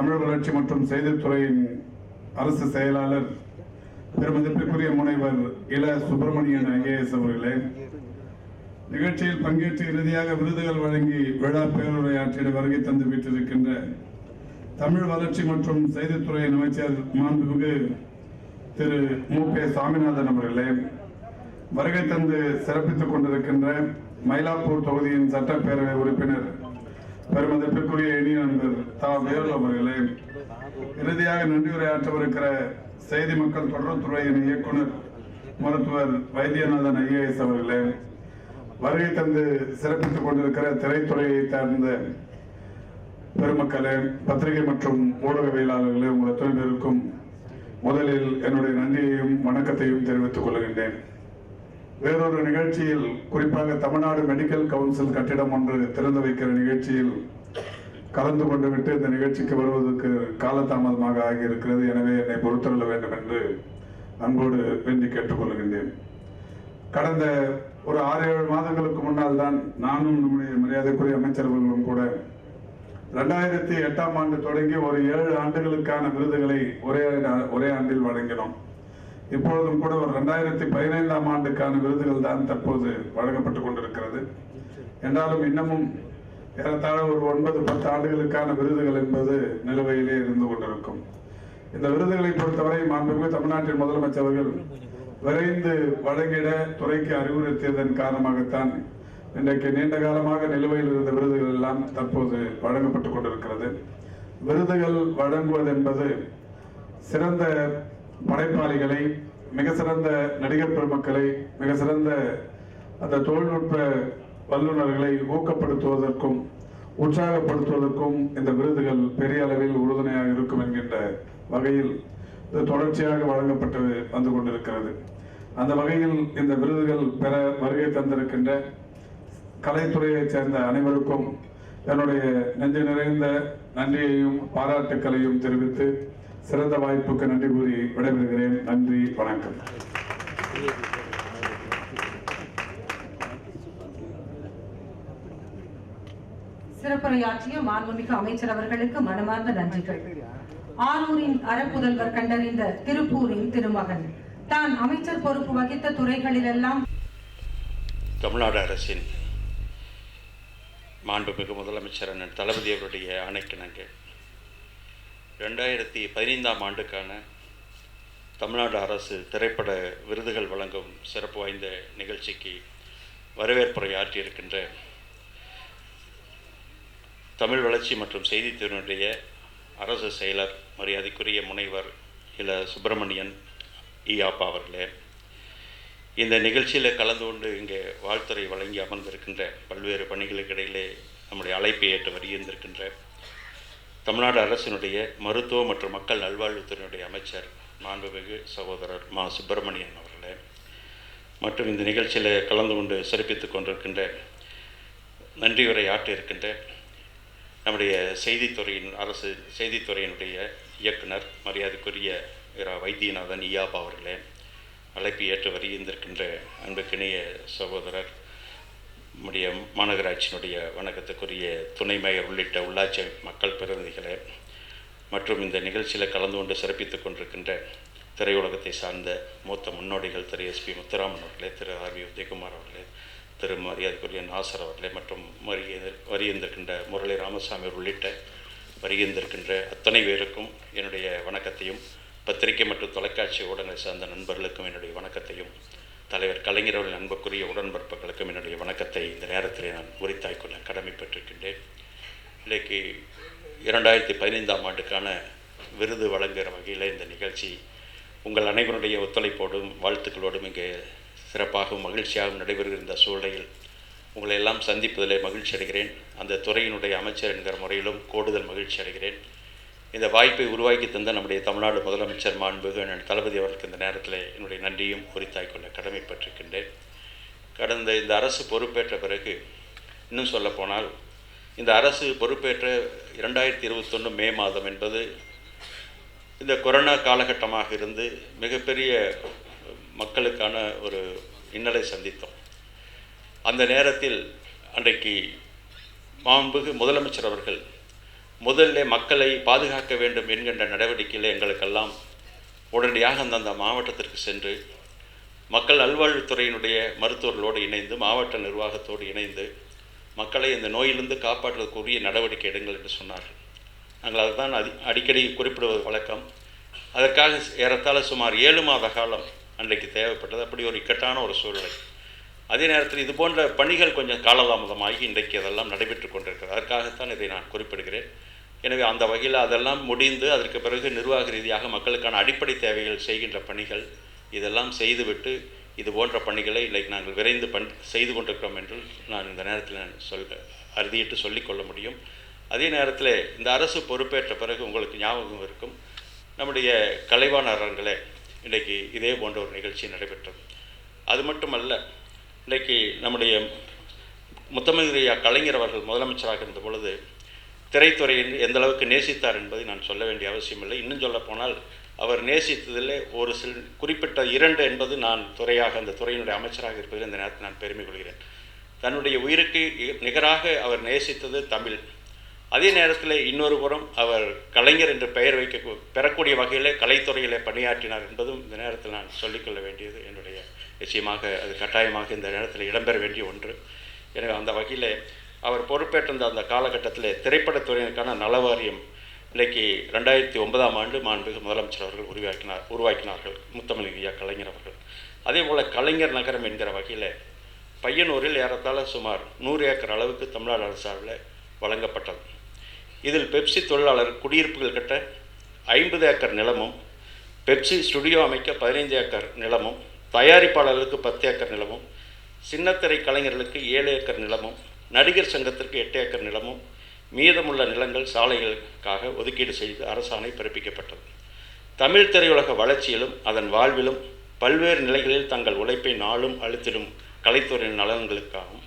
தமிழ் வளர்ச்சி மற்றும் செய்தித்துறையின் அரசு செயலாளர் பெருமதிப்பிற்குரிய முனைவர் இள சுப்பிரமணியன் ஐஏஎஸ் அவர்களே நிகழ்ச்சியில் பங்கேற்று இறுதியாக விருதுகள் வழங்கி விழா பேருரையாற்றிட வருகை தந்து விட்டிருக்கின்ற தமிழ் வளர்ச்சி மற்றும் செய்தித்துறையின் அமைச்சர் மாண்புமிகு திரு மு. கே. சாமிநாதன் அவர்களே வருகை தந்து சிறப்பித்துக் கொண்டிருக்கின்ற மயிலாப்பூர் தொகுதியின் சட்டப்பேரவை உறுப்பினர் பெருமதிப்பிற்குரிய இனிய நண்பர் தா. வேல் அவர்களே. இறுதியாக நன்றியுரையாற்றவிருக்கிற செய்தி மக்கள் தொடர்புத்துறையின் இயக்குனர் மருத்துவர் வைத்தியநாதன் ஐஏஎஸ் அவர்களே. வருகை தந்து சிறப்பித்துக் கொண்டிருக்கிற திரைத்துறையை சார்ந்த பெருமக்களே பத்திரிகை மற்றும் ஊடகவியலாளர்களே உங்கள் அத்தனை பேருக்கும் முதலில் என்னுடைய நன்றியையும் வணக்கத்தையும் தெரிவித்துக் கொள்கின்றேன். வேறொரு நிகழ்ச்சியில் குறிப்பாக தமிழ்நாடு மெடிக்கல் கவுன்சில் கட்டிடம் ஒன்று திறந்து வைக்கிற நிகழ்ச்சியில் கலந்து கொண்டு விட்டு இந்த நிகழ்ச்சிக்கு வருவதற்கு காலதாமதமாக ஆகியிருக்கிறது. எனவே என்னை பொறுத்தருள வேண்டும் என்று அன்போடு வேண்டி கேட்டுக்கொள்கின்றேன். கடந்த ஒரு ஆறு ஏழு மாதங்களுக்கு முன்னால் தான் நானும் நம்முடைய மரியாதைக்குரிய அமைச்சர்களும் கூட ரெண்டாயிரத்தி எட்டாம் ஆண்டு தொடங்கி ஒரு ஏழு ஆண்டுகளுக்கான விருதுகளை ஒரே ஒரே ஆண்டில் வழங்கினோம். இப்பொழுதும் கூட ஒரு ரெண்டாயிரத்தி பதினைந்தாம் ஆண்டுக்கான விருதுகள் தான் தற்போது வழங்கப்பட்டு கொண்டிருக்கிறது. என்றாலும் இன்னமும் ஏறத்தாழ ஒரு ஒன்பது பத்து ஆண்டுகளுக்கான விருதுகள் என்பது நிலுவையிலே இருந்து கொண்டிருக்கும். இந்த விருதுகளை பொறுத்தவரை மாண்புமிகு தமிழ்நாட்டின் முதலமைச்சர்கள் விரைந்து வழங்கிட துறைக்கு அறிவுறுத்தியதன் காரணமாகத்தான் இன்றைக்கு நீண்ட காலமாக நிலுவையில் இருந்த விருதுகள் எல்லாம் தற்போது வழங்கப்பட்டு கொண்டிருக்கிறது. விருதுகள் வழங்குவது என்பது சிறந்த படைப்பாளிகளை மிக சிறந்த நடிகர் பெருமக்களை மிக சிறந்த அந்த தொழில்நுட்ப வல்லுநர்களை ஊக்கப்படுத்துவதற்கும் உற்சாகப்படுத்துவதற்கும் இந்த விருதுகள் பெரிய அளவில் உறுதுணையாக இருக்கும் என்கின்ற வகையில் இது தொடர்ச்சியாக வழங்கப்பட்டு வந்து கொண்டிருக்கிறது. அந்த வகையில் இந்த விருதுகள் பெற வருகை தந்திருக்கின்ற கலைத்துறையைச் சேர்ந்த அனைவருக்கும் என்னுடைய நெஞ்சு நிறைந்த நன்றியையும் பாராட்டுக்களையும் தெரிவித்து சிறந்த வாய்ப்புக்கு நன்றி கூறி விடைபெறுகிறேன். நன்றி வணக்கம். சிறப்புரையாற்றிய மாண்புமிகு அமைச்சர் அவர்களுக்கு மனமார்ந்த நன்றிகள். ஆரூரின் அறப்புதல்வர் கண்டறிந்த திருப்பூரின் திருமகன். தான் அமைச்சர் பொறுப்பு வகித்த துறைகளிலெல்லாம் தமிழ்நாடு அரசின் மாண்புமிகு முதலமைச்சர் அண்ணன் தளபதி அவருடைய ஆணைக்கிணங்க ரெண்டாயிரத்தி பதினைந்தாம் ஆண்டுக்கான தமிழ்நாடு அரசு திரைப்பட விருதுகள் வழங்கும் சிறப்பு வாய்ந்த நிகழ்ச்சிக்கு வரவேற்புரை ஆற்றியிருக்கின்ற தமிழ் வளர்ச்சி மற்றும் செய்தித்துறையினுடைய அரசு செயலர் மரியாதைக்குரிய முனைவர் இல சுப்பிரமணியன் ஈயாப்பா அவர்களே இந்த நிகழ்ச்சியில் கலந்து கொண்டு இங்கே வாழ்த்துறை வழங்கி அமர்ந்திருக்கின்ற பல்வேறு பணிகளுக்கு இடையிலே நம்முடைய அழைப்பை ஏற்று வருகின்றிருக்கின்ற தமிழ்நாடு அரசினுடைய மருத்துவ மற்றும் மக்கள் நல்வாழ்வுத்துறையினுடைய அமைச்சர் மாண்புமிகு சகோதரர் மா சுப்பிரமணியன் அவர்களே. மற்றும் இந்த நிகழ்ச்சியில் கலந்து கொண்டு சிறப்பித்துக் கொண்டிருக்கின்ற நன்றியுரை ஆற்றியிருக்கின்ற நம்முடைய செய்தித்துறையின் அரசு செய்தித்துறையினுடைய இயக்குனர் மரியாதைக்குரிய இரா வைத்தியநாதன் இயாபா அவர்களே. அழைப்பு ஏற்று வருகின்றிருக்கின்ற அன்புக்கிணைய சகோதரர் நம்முடைய மாநகராட்சியினுடைய வணக்கத்துக்குரிய துணை மேயர் உள்ளிட்ட உள்ளாட்சி மக்கள் பிரதிநிதிகளை மற்றும் இந்த நிகழ்ச்சியில் கலந்து கொண்டு சிறப்பித்துக் கொண்டிருக்கின்ற திரையுலகத்தை சார்ந்த மூத்த முன்னோடிகள் திரு எஸ்பி முத்துராமன் அவர்களே திரு ஆர் வி உதயகுமார் அவர்களே திரு மரியாதைக்குரிய நாசர் அவர்களே மற்றும் வருகை வருகின்றிருக்கின்ற முரளி ராமசாமி உள்ளிட்ட வருகின்றிருக்கின்ற அத்தனை பேருக்கும் என்னுடைய வணக்கத்தையும் பத்திரிகை மற்றும் தொலைக்காட்சி ஊடகங்களை சார்ந்த நண்பர்களுக்கும் என்னுடைய வணக்கத்தையும் தலைவர் கலைஞர் அவர்கள் அன்புக்குரிய உடன்பிறப்புகளுக்கும் என்னுடைய வணக்கத்தை இந்த நேரத்தில் நான் உரித்தாய்க் கொள்ள கடமைப்பட்டிருக்கின்றேன். இன்றைக்கு இரண்டாயிரத்தி பதினைந்தாம் ஆண்டுக்கான விருது வழங்குகிற வகையில் இந்த நிகழ்ச்சி உங்கள் அனைவருடைய ஒத்துழைப்போடும் வாழ்த்துக்களோடும் இங்கே சிறப்பாகவும் மகிழ்ச்சியாகவும் நடைபெறுகின்ற இந்த சூழ்நிலையில் உங்களை எல்லாம் சந்திப்பதிலே மகிழ்ச்சி அடைகிறேன் அந்த துறையினுடைய அமைச்சர் என்கிற முறையிலும் கூடுதல் மகிழ்ச்சி அடைகிறேன் இந்த வாய்ப்பை உருவாக்கி தந்த நம்முடைய தமிழ்நாடு முதலமைச்சர் மாண்புகு அண்ணன் தளபதி அவர்களுக்கு இந்த நேரத்தில் என்னுடைய நன்றியும் உரித்தாய்க் கொள்ள கடமைப்பட்டிருக்கின்றேன். கடந்த இந்த அரசு பொறுப்பேற்ற பிறகு இன்னும் சொல்லப்போனால் இந்த அரசு பொறுப்பேற்ற இரண்டாயிரத்தி இருபத்தொன்று மே மாதம் என்பது இந்த கொரோனா காலகட்டமாக இருந்து மிகப்பெரிய மக்களுக்கான ஒரு இன்னலை சந்தித்தோம். அந்த நேரத்தில் அன்றைக்கு மாண்புகு முதலமைச்சர் அவர்கள் முதல்ல மக்களை பாதுகாக்க வேண்டும் என்கின்ற நடவடிக்கையில் எங்களுக்கெல்லாம் உடனடியாக அந்தந்த மாவட்டத்திற்கு சென்று மக்கள் நல்வாழ்வுத்துறையினுடைய மருத்துவர்களோடு இணைந்து மாவட்ட நிர்வாகத்தோடு இணைந்து மக்களை இந்த நோயிலிருந்து காப்பாற்றுவதற்குரிய நடவடிக்கை எடுங்கள் என்று சொன்னார்கள். நாங்கள் அதுதான் அதி அடிக்கடி குறிப்பிடுவது வழக்கம். அதற்காக ஏறத்தாழ சுமார் ஏழு மாத காலம் அன்றைக்கு தேவைப்பட்டது. அப்படி ஒரு இக்கட்டான ஒரு சூழ்நிலை. அதே நேரத்தில் இது போன்ற பணிகள் கொஞ்சம் காலதாமதமாகி இன்றைக்கு அதெல்லாம் நடைபெற்று கொண்டிருக்கிறது. அதற்காகத்தான் இதை நான் குறிப்பிடுகிறேன். எனவே அந்த வகையில் அதெல்லாம் முடிந்து அதற்கு பிறகு நிர்வாக ரீதியாக மக்களுக்கான அடிப்படை தேவைகள் செய்கின்ற பணிகள் இதெல்லாம் செய்துவிட்டு இது போன்ற பணிகளை லைக் நாங்கள் விரைந்து பண் செய்து கொண்டிருக்கிறோம் என்று நான் இந்த நேரத்தில் நான் சொல் அறுதியிட்டு சொல்லிக்கொள்ள முடியும். அதே நேரத்தில் இந்த அரசு பொறுப்பேற்ற பிறகு உங்களுக்கு ஞாபகம் இருக்கும் நம்முடைய கலைவாண அரங்கில் இன்றைக்கு இதே போன்ற ஒரு நிகழ்ச்சி நடைபெற்றது. அது மட்டுமல்ல இன்றைக்கு நம்முடைய முத்தமிழ் கலைஞர் அவர்கள் முதலமைச்சராக இருந்த பொழுது திரைத்துறையில் எந்த அளவுக்கு நேசித்தார் என்பதை நான் சொல்ல வேண்டிய அவசியமில்லை. இன்னும் சொல்ல போனால் அவர் நேசித்ததில் ஒரு சில குறிப்பிட்ட இரண்டு என்பது நான் துறையாக அந்த துறையினுடைய அமைச்சராக இருப்பதில் இந்த நேரத்தில் நான் பெருமை கொள்கிறேன். தன்னுடைய உயிருக்கு நிகராக அவர் நேசித்தது தமிழ். அதே நேரத்தில் இன்னொரு புறம் அவர் கலைஞர் என்று பெயர் வைக்க பெறக்கூடிய வகையில் கலைத்துறையிலே பணியாற்றினார் என்பதும் இந்த நேரத்தில் நான் சொல்லிக்கொள்ள வேண்டியது. என்னுடைய நிச்சயமாக அது கட்டாயமாக இந்த நேரத்தில் இடம்பெற வேண்டிய ஒன்று. எனவே அந்த வகையில் அவர் பொறுப்பேற்றிருந்த அந்த காலகட்டத்தில் திரைப்படத்துறையினருக்கான நலவாரியம் இன்றைக்கு ரெண்டாயிரத்தி ஒன்பதாம் ஆண்டு மாண்புமிகு முதலமைச்சர் அவர்கள் உருவாக்கினார் உருவாக்கினார்கள். முத்தமிழ் ஐயா கலைஞர் அவர்கள். அதே போல் கலைஞர் நகரம் என்கிற வகையில் பையனூரில் ஏறத்தாழ சுமார் நூறு ஏக்கர் அளவுக்கு தமிழ்நாடு அரசு சார்பில் வழங்கப்பட்டது. இதில் பெப்சி தொழிலாளர் குடியிருப்புகள் கட்ட ஐம்பது ஏக்கர் நிலமும் பெப்சி ஸ்டுடியோ அமைக்க பதினைந்து ஏக்கர் நிலமும் தயாரிப்பாளர்களுக்கு பத்து ஏக்கர் நிலமும் சின்னத்திரை கலைஞர்களுக்கு ஏழு ஏக்கர் நிலமும் நடிகர் சங்கத்திற்கு எட்டு ஏக்கர் நிலமும் மீதமுள்ள நிலங்கள் சாலைகளுக்காக ஒதுக்கீடு செய்து அரசாணை பிறப்பிக்கப்பட்டது. தமிழ் திரையுலக வளர்ச்சியிலும் அதன் வாழ்விலும் பல்வேறு நிலைகளில் தங்கள் உழைப்பை நாளும் அழுத்திடும் கலைத்துறையின் நலன்களுக்காகவும்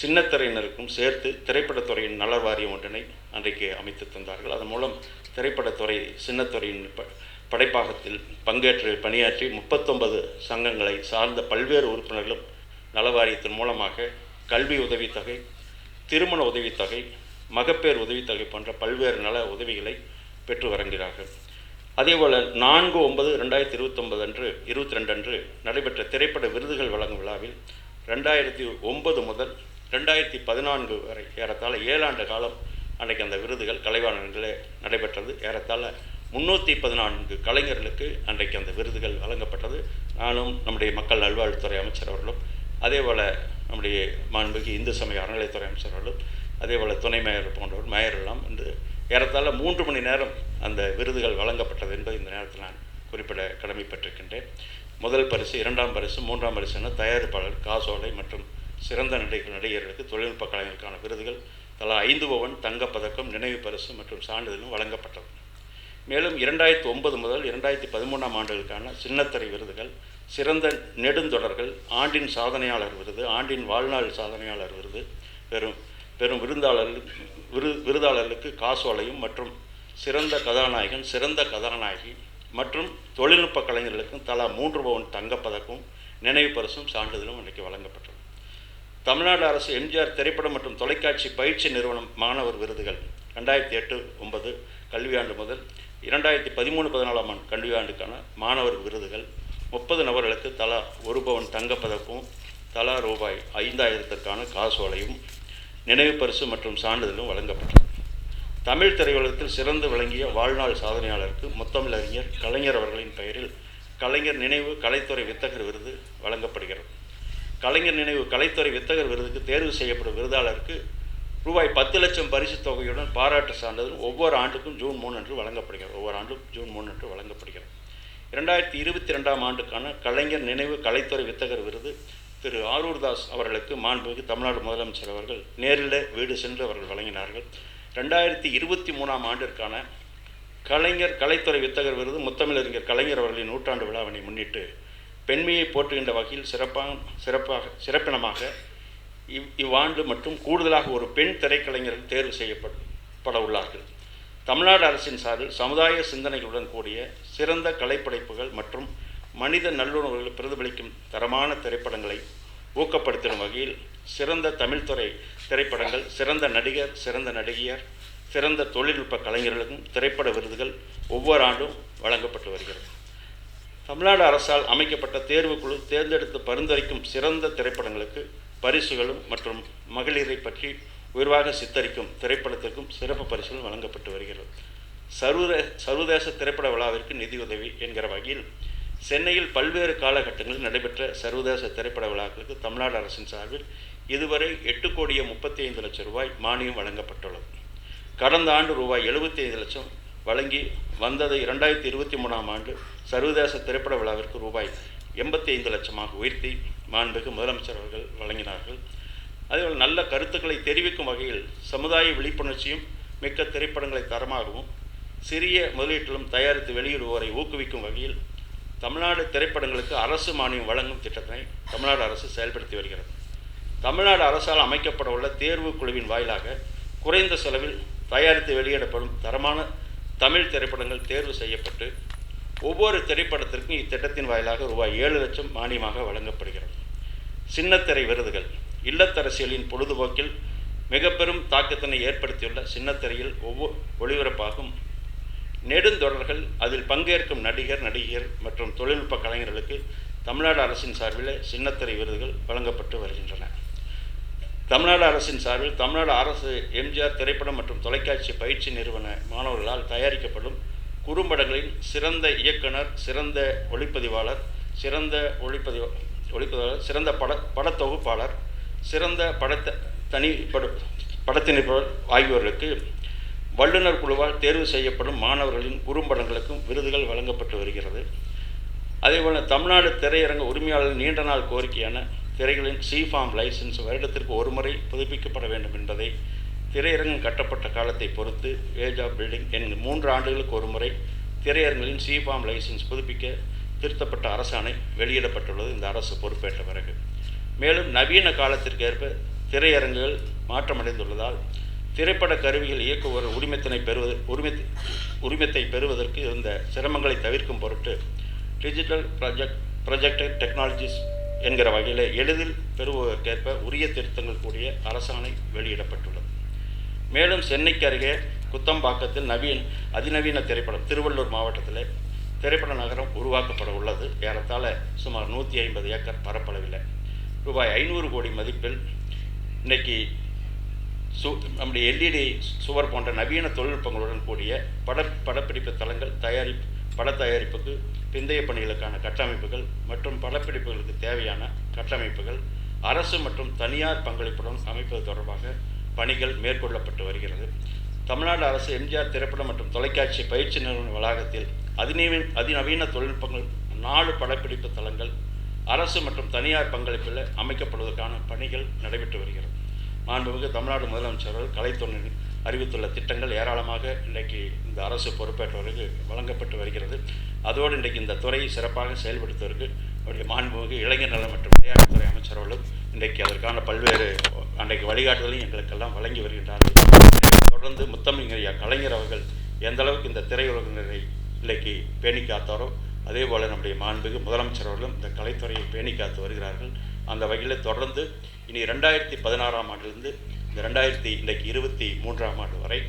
சின்னத்திரையினருக்கும் சேர்த்து திரைப்படத்துறையின் நல வாரியம் ஒன்றினை அன்றைக்கு அமைத்து தந்தார்கள். அதன் மூலம் திரைப்படத்துறை சின்னத்துறையின் ப படைப்பாகத்தில் பங்கேற்று பணியாற்றி முப்பத்தொன்பது சங்கங்களை சார்ந்த பல்வேறு உறுப்பினர்களும் நலவாரியத்தின் மூலமாக கல்வி உதவித்தொகை திருமண உதவித்தொகை மகப்பேறு உதவித்தொகை போன்ற பல்வேறு நல உதவிகளை பெற்று வருகிறார்கள். அதேபோல் நான்கு ஒன்பது ரெண்டாயிரத்தி இருபத்தொன்பது அன்று இருபத்தி ரெண்டு அன்று நடைபெற்ற திரைப்பட விருதுகள் வழங்கும் விழாவில் ரெண்டாயிரத்தி ஒன்பது முதல் ரெண்டாயிரத்தி பதினான்கு வரை ஏறத்தாழ ஏழாண்டு காலம் அன்றைக்கு அந்த விருதுகள் கலைவாணர்களே நடைபெற்றது. ஏறத்தாழ முன்னூற்றி பதினான்கு கலைஞர்களுக்கு அன்றைக்கு அந்த விருதுகள் வழங்கப்பட்டது. நானும் நம்முடைய மக்கள் நல்வாழ்வுத்துறை அமைச்சர் அவர்களும் அதே போல் நம்முடைய மாண்புக்கு இந்து சமய அறநிலையத்துறை அமைச்சர்களும் அதே போல் துணை மேயர் போன்றவர் மேயர் எல்லாம் இன்று ஏறத்தாழ மூன்று மணி நேரம் அந்த விருதுகள் வழங்கப்பட்டது என்பது இந்த நேரத்தில் நான் குறிப்பிட கடமைப்பட்டிருக்கின்றேன். முதல் பரிசு இரண்டாம் பரிசு மூன்றாம் பரிசு என தயாரிப்பாளர் காசோலை மற்றும் சிறந்த நடிகர் நடிகர்களுக்கு தொழில்நுட்ப கலைஞருக்கான விருதுகள் தலா ஐந்து பவன் தங்கப்பதக்கம் நினைவு பரிசு மற்றும் சான்றிதழும் வழங்கப்பட்டது. மேலும் இரண்டாயிரத்தி ஒன்பது முதல் இரண்டாயிரத்தி பதிமூணாம் ஆண்டுகளுக்கான சின்னத்திரை விருதுகள் சிறந்த நெடுந்தொடர்கள் ஆண்டின் சாதனையாளர் விருது ஆண்டின் வாழ்நாள் சாதனையாளர் விருது பெரும் பெரும் விருந்தாளர்கள் விரு விருதாளர்களுக்கு காசோலையும் மற்றும் சிறந்த கதாநாயகன் சிறந்த கதாநாயகி மற்றும் தொழில்நுட்ப கலைஞர்களுக்கும் தலா மூன்று பவுன் தங்கப்பதக்கமும் நினைவு பரிசும் சான்றிதழும் இன்றைக்கு வழங்கப்பட்டது தமிழ்நாடு அரசு எம்ஜிஆர் திரைப்படம் மற்றும் தொலைக்காட்சி பயிற்சி நிறுவனம் மாணவர் விருதுகள் ரெண்டாயிரத்தி எட்டு ஒன்பது கல்வியாண்டு முதல் இரண்டாயிரத்தி பதிமூணு பதினாலாம் ஆண்டு கல்வியாண்டுக்கான மாணவர் விருதுகள் முப்பது நபர்களுக்கு தலா ஒரு பவன் தங்கப்பதக்கும் தலா ரூபாய் ஐந்தாயிரத்திற்கான காசோலையும் நினைவு பரிசு மற்றும் சான்றிதழும் வழங்கப்பட்டது தமிழ் திரையுலகத்தில் சிறந்து விளங்கிய வாழ்நாள் சாதனையாளருக்கு முத்தமிழறிஞர் கலைஞர் அவர்களின் பெயரில் கலைஞர் நினைவு கலைத்துறை வித்தகர் விருது வழங்கப்படுகிறது. கலைஞர் நினைவு கலைத்துறை வித்தகர் விருதுக்கு தேர்வு செய்யப்படும் விருதாளருக்கு ரூபாய் பத்து லட்சம் பரிசு தொகையுடன் பாராட்டு சான்றிதழ் ஒவ்வொரு ஆண்டுக்கும் ஜூன் மூணு அன்று வழங்கப்படுகிறது. ஒவ்வொரு ஆண்டும் ஜூன் மூணு அன்று வழங்கப்படுகிறது. இரண்டாயிரத்தி இருபத்தி ரெண்டாம் ஆண்டுக்கான கலைஞர் நினைவு கலைத்துறை வித்தகர் விருது திரு ஆரூர்தாஸ் அவர்களுக்கு மாண்புமிகு தமிழ்நாடு முதலமைச்சர் அவர்கள் நேரில் வீடு சென்று அவர்கள் வழங்கினார்கள். ரெண்டாயிரத்தி இருபத்தி மூணாம் ஆண்டிற்கான கலைஞர் கலைத்துறை வித்தகர் விருது முத்தமிழறிஞர் கலைஞர் அவர்களின் நூற்றாண்டு விழாவினை முன்னிட்டு பெண்மையை போற்றுகின்ற வகையில் சிறப்பாக சிறப்பாக சிறப்பினமாக இவ் இவ்வாண்டு மற்றும் கூடுதலாக ஒரு பெண் திரைக்கலைஞர்கள் தேர்வு செய்யப்பட உள்ளார்கள். தமிழ்நாடு அரசின் சார்பில் சமுதாய சிந்தனைகளுடன் கூடிய சிறந்த கலைப்படைப்புகள் மற்றும் மனித நல்லுணர்வுகளை பிரதிபலிக்கும் தரமான திரைப்படங்களை ஊக்கப்படுத்தும் வகையில் சிறந்த தமிழ்துறை திரைப்படங்கள் சிறந்த நடிகர் சிறந்த நடிகையர் சிறந்த தொழில்நுட்ப கலைஞர்களுக்கும் திரைப்பட விருதுகள் ஒவ்வொரு ஆண்டும் வழங்கப்பட்டு வருகிறது. தமிழ்நாடு அரசால் அமைக்கப்பட்ட தேர்வுக்குழு தேர்ந்தெடுத்து பரிந்துரைக்கும் சிறந்த திரைப்படங்களுக்கு பரிசுகளும் மற்றும் மகளிரை பற்றி உயர்வாக சித்தரிக்கும் திரைப்படத்திற்கும் சிறப்பு பரிசுகள் வழங்கப்பட்டு வருகிறது. சர்வதே சர்வதேச திரைப்பட விழாவிற்கு நிதியுதவி என்கிற வகையில் சென்னையில் பல்வேறு காலகட்டங்களில் நடைபெற்ற சர்வதேச திரைப்பட விழாக்களுக்கு தமிழ்நாடு அரசின் சார்பில் இதுவரை எட்டு கோடியே முப்பத்தி ஐந்து லட்சம் ரூபாய் மானியம் வழங்கப்பட்டுள்ளது. கடந்த ஆண்டு ரூபாய் எழுபத்தி ஐந்து லட்சம் வழங்கி வந்ததை இரண்டாயிரத்தி இருபத்தி மூணாம் ஆண்டு சர்வதேச திரைப்பட விழாவிற்கு ரூபாய் எண்பத்தி ஐந்து லட்சமாக உயர்த்தி மாண்புக்கு முதலமைச்சர் அவர்கள் வழங்கினார்கள். அதேபோல் நல்ல கருத்துக்களை தெரிவிக்கும் வகையில் சமுதாய விழிப்புணர்ச்சியும் மிக்க திரைப்படங்களை தரமாகவும் சிறிய முதலீட்டிலும் தயாரித்து வெளியிடுவோரை ஊக்குவிக்கும் வகையில் தமிழ்நாடு திரைப்படங்களுக்கு அரசு மானியம் வழங்கும் திட்டத்தினை தமிழ்நாடு அரசு செயல்படுத்தி வருகிறது. தமிழ்நாடு அரசால் அமைக்கப்பட உள்ள தேர்வு குழுவின் வாயிலாக குறைந்த செலவில் தயாரித்து வெளியிடப்படும் தரமான தமிழ் திரைப்படங்கள் தேர்வு செய்யப்பட்டு ஒவ்வொரு திரைப்படத்திற்கும் இத்திட்டத்தின் வாயிலாக ரூபாய் ஏழு லட்சம் மானியமாக வழங்கப்படுகிறது. சின்னத்திரை விருதுகள். இல்லத்தரசியலின் பொழுதுபோக்கில் மிக பெரும் தாக்கத்தினை ஏற்படுத்தியுள்ள சின்னத்திரையில் ஒவ்வொரு ஒளிபரப்பாகும். நெடுந்தொடர்கள் அதில் பங்கேற்கும் நடிகர் நடிகர் மற்றும் தொழில்நுட்ப கலைஞர்களுக்கு தமிழ்நாடு அரசின் சார்பில் சின்னத்திரை விருதுகள் வழங்கப்பட்டு வருகின்றன. தமிழ்நாடு அரசின் சார்பில் தமிழ்நாடு அரசு எம்ஜிஆர் திரைப்படம் மற்றும் தொலைக்காட்சி பயிற்சி நிறுவன மாணவர்களால் தயாரிக்கப்படும் குறும்படங்களின் சிறந்த இயக்குனர் சிறந்த ஒளிப்பதிவாளர் சிறந்த ஒளிப்பதிவா ஒளிப்பதிவாளர் சிறந்த பட படத்தொகுப்பாளர் சிறந்த பட தனிப்படு படத்தினிப்பவர் ஆகியோர்களுக்கு வல்லுநர் குழுவால் தேர்வு செய்யப்படும் மாணவர்களின் குறும்படங்களுக்கும் விருதுகள் வழங்கப்பட்டு வருகிறது. அதேபோல் தமிழ்நாடு திரையரங்க உரிமையாளர் நீண்ட நாள் கோரிக்கையான திரைகளின் சி ஃபார்ம் லைசன்ஸ் வருடத்திற்கு ஒரு முறை புதுப்பிக்கப்பட வேண்டும் என்பதை திரையரங்கம் கட்டப்பட்ட காலத்தை பொறுத்து ஏஜ் ஆஃப் பில்டிங் என்கிற மூன்று ஆண்டுகளுக்கு ஒரு முறை திரையரங்களின் சி ஃபார்ம் லைசன்ஸ் புதுப்பிக்க திருத்தப்பட்ட அரசாணை வெளியிடப்பட்டுள்ளது. இந்த அரசு பொறுப்பேற்ற பிறகு மேலும் நவீன காலத்திற்கேற்ப திரையரங்குகள் மாற்றமடைந்துள்ளதால் திரைப்பட கருவிகள் இயக்குவோர் உரிமத்தினை பெறுவது உரிமை உரிமத்தை பெறுவதற்கு இருந்த சிரமங்களை தவிர்க்கும் பொருட்டு டிஜிட்டல் ப்ராஜெக்ட் ப்ரொஜெக்டர் டெக்னாலஜிஸ் என்கிற வகையில் எளிதில் பெறுவதற்கேற்ப உரிய திருத்தங்கள் கூடிய அரசாணை வெளியிடப்பட்டுள்ளது. மேலும் சென்னைக்கு அருகே குத்தம்பாக்கத்தில் நவீன அதிநவீன திரைப்படம் திருவள்ளூர் மாவட்டத்தில் திரைப்பட நகரம் உருவாக்கப்பட உள்ளது. ஏறத்தாழ சுமார் நூற்றி ஐம்பது ஏக்கர் பரப்பளவில். ரூபாய் ஐநூறு கோடி மதிப்பில் இன்னைக்கு சு நம்முடைய எல்இடி சுவர் போன்ற நவீன தொழில்நுட்பங்களுடன் கூடிய பட படப்பிடிப்பு தளங்கள் தயாரிப்பு பட தயாரிப்புக்கு பிந்தைய பணிகளுக்கான கட்டமைப்புகள் மற்றும் படப்பிடிப்புகளுக்கு தேவையான கட்டமைப்புகள் அரசு மற்றும் தனியார் பங்களிப்புடன் அமைப்பது தொடர்பாக பணிகள் மேற்கொள்ளப்பட்டு வருகிறது. தமிழ்நாடு அரசு எம்ஜிஆர் திரைப்படம் மற்றும் தொலைக்காட்சி பயிற்சி நிறுவன வளாகத்தில் அதிநவீன அதிநவீன தொழில்நுட்பங்கள் நாலு படப்பிடிப்பு தளங்கள் அரசு மற்றும் தனியார் பங்களிப்பில் அமைக்கப்படுவதற்கான பணிகள் நடைபெற்று வருகிறது. மாண்புமிகு தமிழ்நாடு முதலமைச்சர்கள் கலைத்துறை கலைத்துறையில் அறிவித்துள்ள திட்டங்கள் ஏராளமாக இன்றைக்கு இந்த அரசு பொறுப்பேற்றவருக்கு வழங்கப்பட்டு வருகிறது. அதோடு இன்றைக்கு இந்த துறையை சிறப்பாக செயல்படுத்துவதற்கு அவருடைய மாண்புமிகு இளைஞர் நலன் மற்றும் விளையாட்டுத்துறை அமைச்சர்களும் இன்றைக்கு அதற்கான பல்வேறு அன்றைக்கு வழிகாட்டுதலையும் எங்களுக்கெல்லாம் வழங்கி வருகின்றார்கள். தொடர்ந்து முத்தமிழ் கலைஞர் அவர்கள் எந்த அளவுக்கு இந்த திரையுலகினரை இன்றைக்கு பேணி காத்தாரோ அதே போல் நம்முடைய மாண்புக்கு முதலமைச்சர் அவர்களும் இந்த கலைத்துறையை பேணி காத்து வருகிறார்கள். அந்த வகையில் தொடர்ந்து இனி ரெண்டாயிரத்தி பதினாறாம் ஆண்டிலிருந்து இந்த ரெண்டாயிரத்தி இன்றைக்கு இருபத்தி மூன்றாம் ஆண்டு வரை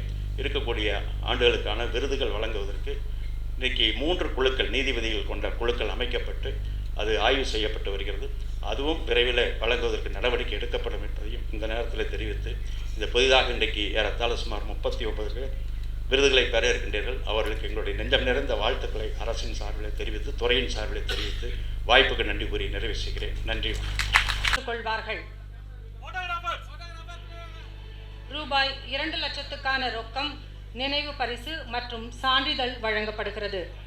இருக்கக்கூடிய ஆண்டுகளுக்கான விருதுகள் வழங்குவதற்கு இன்றைக்கி மூன்று குழுக்கள் நீதிபதிகள் கொண்ட குழுக்கள் அமைக்கப்பட்டு அது ஆய்வு செய்யப்பட்டு வருகிறது. அதுவும் விரைவில் வழங்குவதற்கு நடவடிக்கை எடுக்கப்படும் என்பதையும் இந்த நேரத்தில் தெரிவித்து இந்த புதிதாக இன்றைக்கு ஏறத்தாழ சுமார் முப்பத்தி ஒன்பது பேர் விருதுகளை பெற இருக்கின்றீர்கள். அவர்களுக்கு எங்களுடைய நெஞ்சம் நிறைந்த வாழ்த்துக்களை அரசின் சார்பில் தெரிவித்து துறையின் சார்பில் தெரிவித்து வாய்ப்புக்கு நன்றி கூறி நிறைவு செய்கிறேன். நன்றி. கொள்வார்கள். ரூபாய் இரண்டு லட்சத்துக்கான ரொக்கம் நினைவு பரிசு மற்றும் சான்றிதழ் வழங்கப்படுகிறது.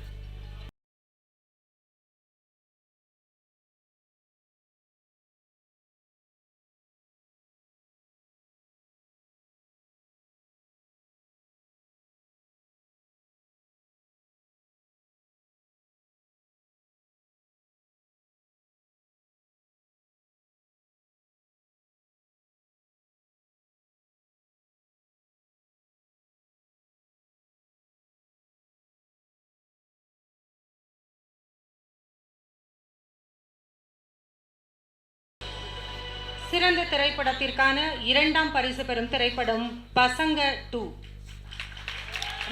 சிறந்த திரைப்படத்திற்கான இரண்டாம் பரிசு பெறும் திரைப்படம் பசங்க டூ.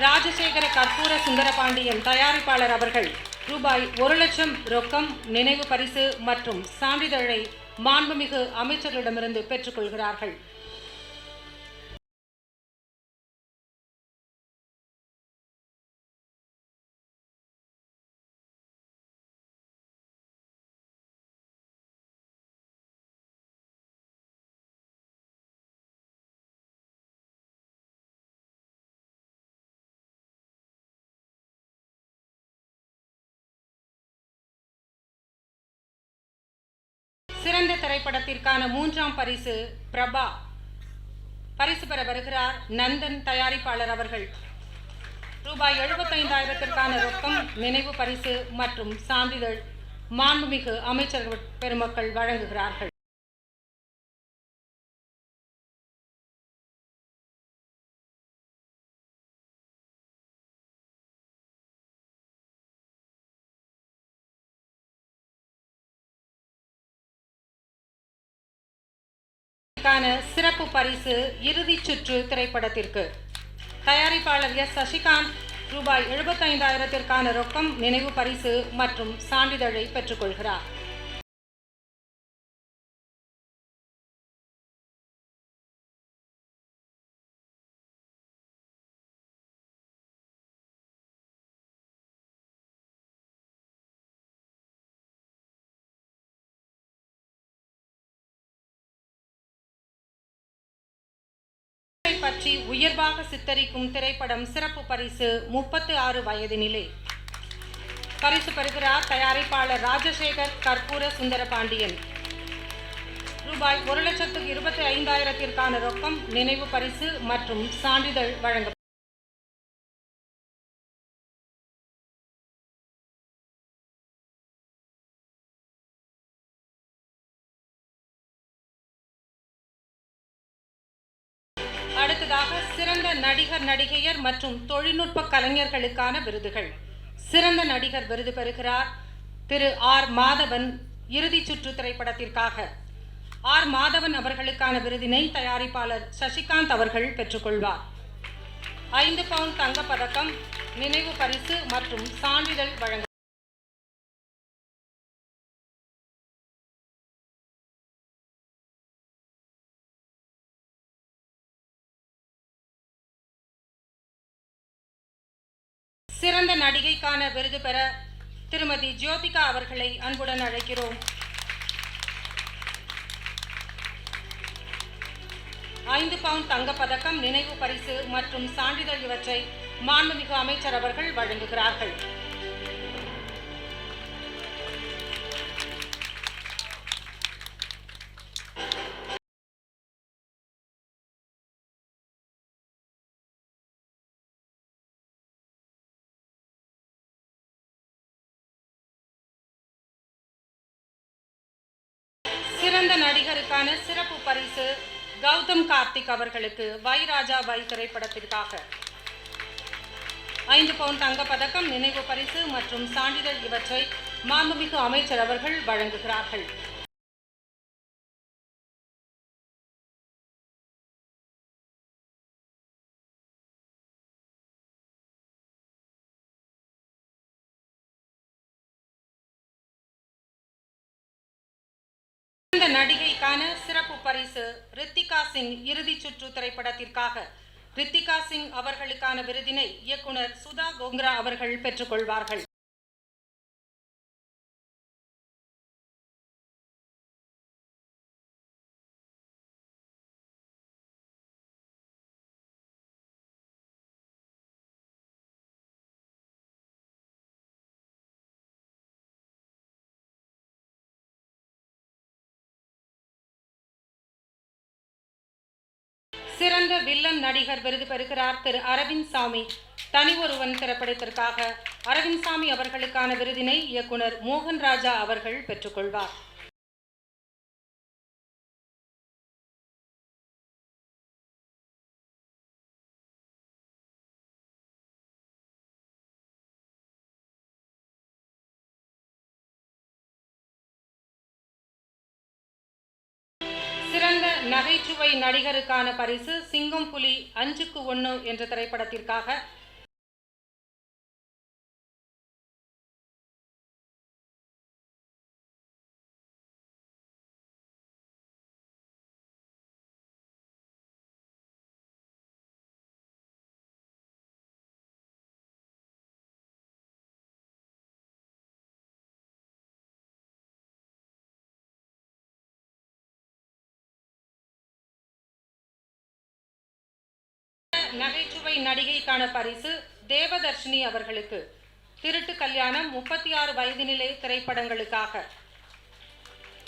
ராஜசேகர கற்பூர சுந்தரபாண்டியன் தயாரிப்பாளர் அவர்கள் ரூபாய் ஒரு லட்சம் ரொக்கம் நினைவு பரிசு மற்றும் சான்றிதழை மாண்புமிகு அமைச்சர்களிடமிருந்து பெற்றுக்கொள்கிறார்கள். சிறந்த திரைப்படத்திற்கான மூன்றாம் பரிசு பிரபா. பரிசு பெற வருகிறார் நந்தன் தயாரிப்பாளர் அவர்கள். ரூபாய் எழுபத்தைந்தாயிரத்திற்கான ரொக்கம் நினைவு பரிசு மற்றும் சான்றிதழ் மாண்புமிகு அமைச்சர்கள் பெருமக்கள் வழங்குகிறார்கள். பரிசு இறுதிச் சுற்று திரைப்படத்திற்கு. தயாரிப்பாளர் எஸ். சசிகாந்த் ரூபாய் எழுபத்தைந்தாயிரத்திற்கான ரொக்கம் நினைவு பரிசு மற்றும் சான்றிதழை பெற்றுக்கொள்கிறார். பற்றி உயர்வாக சித்தரிக்கும் திரைப்படம் சிறப்பு பரிசு முப்பத்து ஆறு வயதினிலே. பரிசு பெறுகிறார் தயாரிப்பாளர் ராஜசேகர் கற்பூர சுந்தரபாண்டியன். ரூபாய் ஒரு லட்சத்து இருபத்தி ஐந்தாயிரத்திற்கான ரொக்கம் நினைவு பரிசு மற்றும் சான்றிதழ் வழங்கப்படும் சிறந்த நடிகர் நடிகையர் மற்றும் தொழில்நுட்ப கலைஞர்களுக்கான விருதுகள். சிறந்த நடிகர் விருது பெறுகிறார் திரு ஆர் மாதவன் இறுதிச் சுற்று திரைப்படத்திற்காக. ஆர் மாதவன் அவர்களுக்கான விருதினை தயாரிப்பாளர் சசிகாந்த் அவர்கள் பெற்றுக்கொள்வார். ஐந்து பவுண்ட் தங்கப்பதக்கம் நினைவு பரிசு மற்றும் சான்றிதழ் வழங்க சிறந்த நடிகைக்கான விருது பெற திருமதி ஜோதிகா அவர்களை அன்புடன் அழைக்கிறோம். ஐந்து பவுண்ட் தங்கப் பதக்கம் நினைவு பரிசு மற்றும் சான்றிதழ் இவற்றை மாண்புமிகு அமைச்சர் அவர்கள் வழங்குகிறார்கள். கார்த்திக் அவர்களுக்கு வை ராஜா வை திரைப்படத்திற்காக ஐந்து பவுண்ட் தங்கப் பதக்கம் நினைவு பரிசு மற்றும் சான்றிதழ் இவற்றை மாண்புமிகு அமைச்சர் அவர்கள் வழங்குகிறார்கள். சிங் இறுதிச் சுற்று திரைப்படத்திற்காக ரித்திகா சிங் அவர்களுக்கான விருதினை இயக்குனர் சுதா கோங்ரா அவர்கள் பெற்றுக்கொள்வார்கள். வில்லன் நடிகர் விருது பெறுகிறார் திரு அரவிந்த் சாமி. தனி ஒருவன் திரைப்படத்திற்காக அரவிந்த் சாமி அவர்களுக்கான விருதினை இயக்குனர் மோகன் ராஜா அவர்கள் பெற்றுக்கொள்வார். நகைச்சுவை நடிகருக்கான பரிசு சிங்கம் புலி அஞ்சுக்கு ஒன்று என்ற திரைப்படத்திற்காக நகைச்சுவை நடிகைக்கான பரிசு தேவதர்ஷினி அவர்களுக்கு. திருட்டு கல்யாணம் முப்பத்தி ஆறு வயது நிலை திரைப்படங்களுக்காக.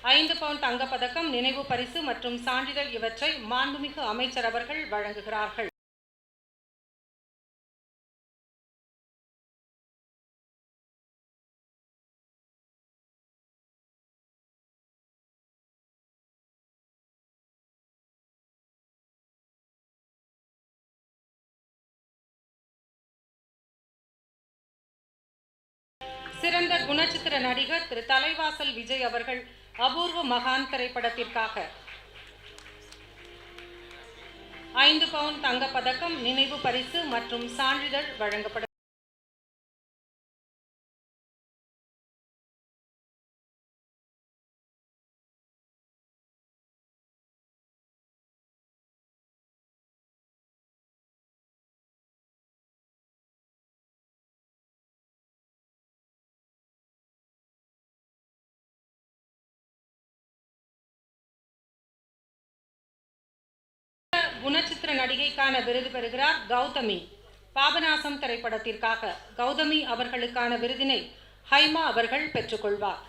ஐந்து பவுண்ட் தங்கப்பதக்கம் நினைவு பரிசு மற்றும் சான்றிதழ் இவற்றை மாண்புமிகு அமைச்சர் அவர்கள் வழங்குகிறார்கள். திரு தலைவாசல் விஜய் அவர்கள் அபூர்வ மகான் திரைப்படத்திற்காக. ஐந்து பவுண்ட் தங்கப்பதக்கம் நினைவு பரிசு மற்றும் சான்றிதழ் வழங்கப்படும் குணச்சித்திர நடிகைக்கான விருது பெறுகிறார் கௌதமி. பாபநாசம் திரைப்படத்திற்காக கௌதமி அவர்களுக்கான விருதினை ஹைமா அவர்கள் பெற்றுக்கொள்வார்.